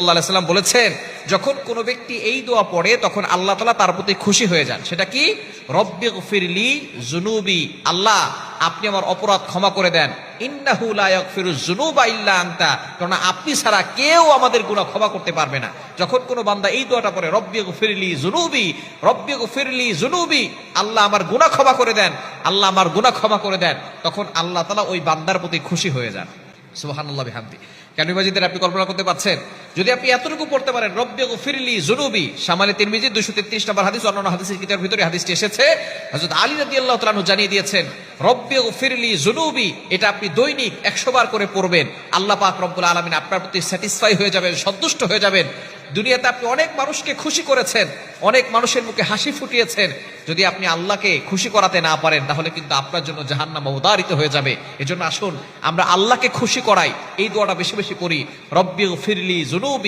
আল্লাহ সাল্লাম বলেছেন, যখন কোনো ব্যক্তি এই দোয়া পড়ে, তখন আল্লাহ তালা তার প্রতি খুশি হয়ে যান। সেটা কি? রব্বে ফিরলি জুনুবি আল্লাহ, আপনি আমার অপরাধ ক্ষমা করে দেন। কারণ আপনি ছাড়া কেউ আমাদের গুনাহ ক্ষমা করতে পারবে না। যখন কোনো বান্দা এই দোয়াটা পড়ে, রব্বে ফিরলি জুনুবি রব্বে ফিরলি জুনুবি আল্লাহ আমার গুনাহ ক্ষমা করে দেন, আল্লাহ আমার গুনাহ ক্ষমা করে দেন, তখন আল্লাহ তালা ওই বান্দার প্রতি খুশি হয়ে যান। সুবহানাল্লাহ বিহামদি। কেন মাজিদের আপনি কল্পনা করতে পারছেন? যদি আপনি এতটুকু পড়তে পারেন, রব্বে ফিরলি জুনুবি সামানে তিরমিজি দুশো তেত্রিশ নম্বর হাদিস, অন্যান্য হাদিসের কিতাবের ভিতরে হাদিসটি এসেছে। হাজর আলী রাজি আল্লাহ তালু জানিয়ে দিয়েছেন, রব্বে ফিরলি জুনুবি এটা আপনি দৈনিক একশো বার করে পড়বেন। আল্লাহ পাক রব্বুল আলমিন আপনার প্রতি স্যাটিসফাই হয়ে যাবেন, সন্তুষ্ট হয়ে যাবেন। দুনিয়াতে আপনি অনেক মানুষকে খুশি করেছেন, অনেক মানুষের মুখে হাসি ফুটিয়েছেন। যদি আপনি আল্লাহকে খুশি করাতে না পারেন, তাহলে কিন্তু আপনার জন্য জাহান্নাম উদারিত হয়ে যাবে। এজন্য আসুন, আমরা আল্লাহকে খুশি করাই। এই দোয়াটা বেশি বেশি করি রব্বি ফিরলি জুনুবি